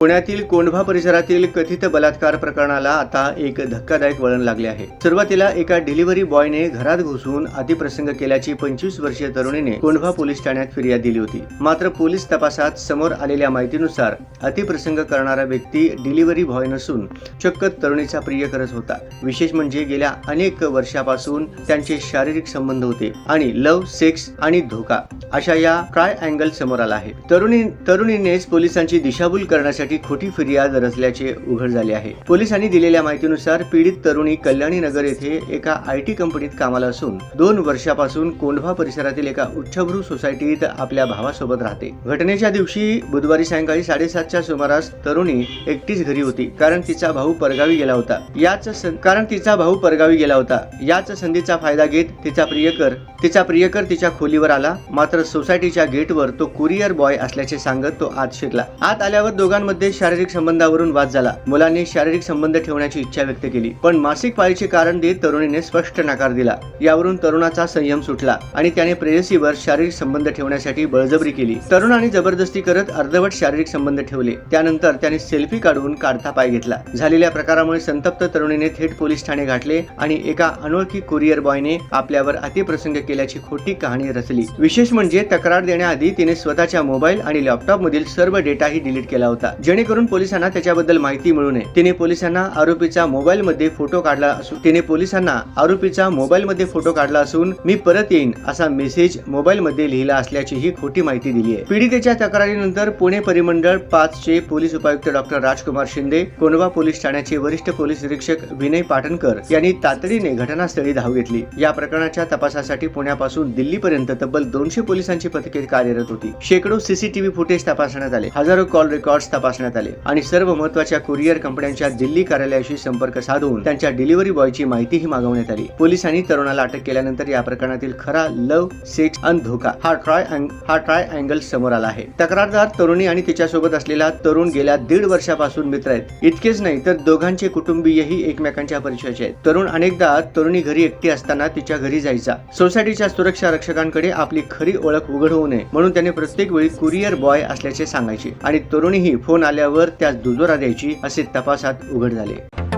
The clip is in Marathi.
पुण्यातील कोंढवा परिसरातील कथित बलात्कार प्रकरणाला आता एक धक्कादायक वळण लागले आहे. सुरुवातीला एका डिलिव्हरी बॉयने घरात घुसून अतिप्रसंग केल्याची पंचवीस वर्षीय तरुणीने कोंढवा पोलीस ठाण्यात फिर्याद दिली होती. मात्र पोलीस तपासात समोर आलेल्या माहितीनुसार अतिप्रसंग करणारा व्यक्ती डिलिव्हरी बॉय नसून चक्क तरुणीचा प्रिय करत होता. विशेष म्हणजे गेल्या अनेक वर्षापासून त्यांचे शारीरिक संबंध होते आणि लव सेक्स आणि धोका. अशा या ट्राय अँगल समोर आला आहे. तरुणी तरुणीनेच पोलिसांची दिशाभूल करण्यासाठी खोटी फिर्याद रचल्याचे उघड झाले आहे. पोलिसांनी दिलेल्या माहितीनुसार पीडित तरुणी कल्याणी नगर येथे एका आय टी कंपनीत कामाला असून दोन वर्षापासून कोंढवा परिसरातील एका उच्चभ्रू सोसायटीत आपल्या भावासोबत राहते. घटनेच्या दिवशी बुधवारी सायंकाळी साडेसातच्या सुमारास तरुणी एकटीच घरी होती. कारण तिचा भाऊ परगावी गेला होता. याच कारण तिचा भाऊ परगावी गेला होता. याच संधीचा फायदा घेत तिचा प्रियकर तिचा प्रियकर तिच्या खोलीवर आला. मात्र सोसायटीच्या गेटवर तो कुरिअर बॉय असल्याचे सांगत तो आत शिरला. आत आल्यावर दोघांमध्ये शारीरिक संबंधावरून वाद झाला. मुलांनी शारीरिक संबंध ठेवण्याची इच्छा व्यक्त केली पण मासिक पाळीचे कारण देत तरुणीने स्पष्ट नकार दिला. यावरून तरुणाचा संयम सुटला आणि त्याने प्रेयसीवर शारीरिक संबंध ठेवण्यासाठी बळजबरी केली. तरुणाने जबरदस्ती करत अर्धवट शारीरिक संबंध ठेवले. त्यानंतर त्याने सेल्फी काढून काढता पाय घेतला. झालेल्या प्रकारामुळे संतप्त तरुणीने थेट पोलीस ठाणे गाठले आणि एका अनोळखी कुरिअर बॉयने आपल्यावर अतिप्रसंग केल्याची खोटी कहाणी रचली. विशेष म्हणजे म्हणजे तक्रार देण्याआधी तिने स्वतःच्या मोबाईल आणि लॅपटॉप मधील सर्व डेटाही डिलीट केला होता. जेणेकरून पोलिसांना त्याच्याबद्दल माहिती मिळू नये. तिने पोलिसांना आरोपीचा मोबाईल मध्ये फोटो काढला असून तिने पोलिसांना आरोपीचा मोबाईल मध्ये फोटो काढला असून मी परत येईन असा मेसेज मोबाईल मध्ये लिहिला असल्याचीही खोटी माहिती दिली आहे पीडितेच्या तक्रारीनंतर पुणे परिमंडळ पाच चे पोलीस उपायुक्त डॉक्टर राजकुमार शिंदे कोंढवा पोलीस ठाण्याचे वरिष्ठ पोलीस निरीक्षक विनय पाटणकर यांनी तातडीने घटनास्थळी धाव घेतली. या प्रकरणाच्या तपासासाठी पुण्यापासून दिल्लीपर्यंत तब्बल दोनशे पोलीस पोलिसांची पथके कार्यरत होती. शेकडो सीसीटीव्ही फुटेज तपासण्यात आले. हजारो कॉल रेकॉर्ड तपासण्यात आले. आणि सर्व महत्त्वाच्या कुरिअर कंपन्यांच्या दिल्ली कार्यालयाशी संपर्क साधून त्यांच्या डिलिव्हरी बॉयची माहितीही मागवण्यात आली. पोलिसांनी तरुणाला अटक केल्यानंतर या प्रकरणातील खरा लव सेक्स आणि धोका हा ट्राय हा ट्राय अँगल समोर आला आहे. तक्रारदार तरुणी आणि तिच्यासोबत असलेला तरुण गेल्या दीड वर्षापासून मित्र आहेत. इतकेच नाही तर दोघांचे कुटुंबीयही एकमेकांच्या परिचयाचे आहेत. तरुण अनेकदा तरुणी घरी एकटी असताना तिच्या घरी जायचा. सोसायटीच्या सुरक्षा रक्षकांकडे आपली खरी ओळख उघड होऊ नये. म्हणून त्याने प्रत्येक वेळी कुरिअर बॉय असल्याचे सांगायचे. आणि तरुणीही फोन आल्यावर त्यास दुजोरा द्यायची असे तपासात उघड झाले.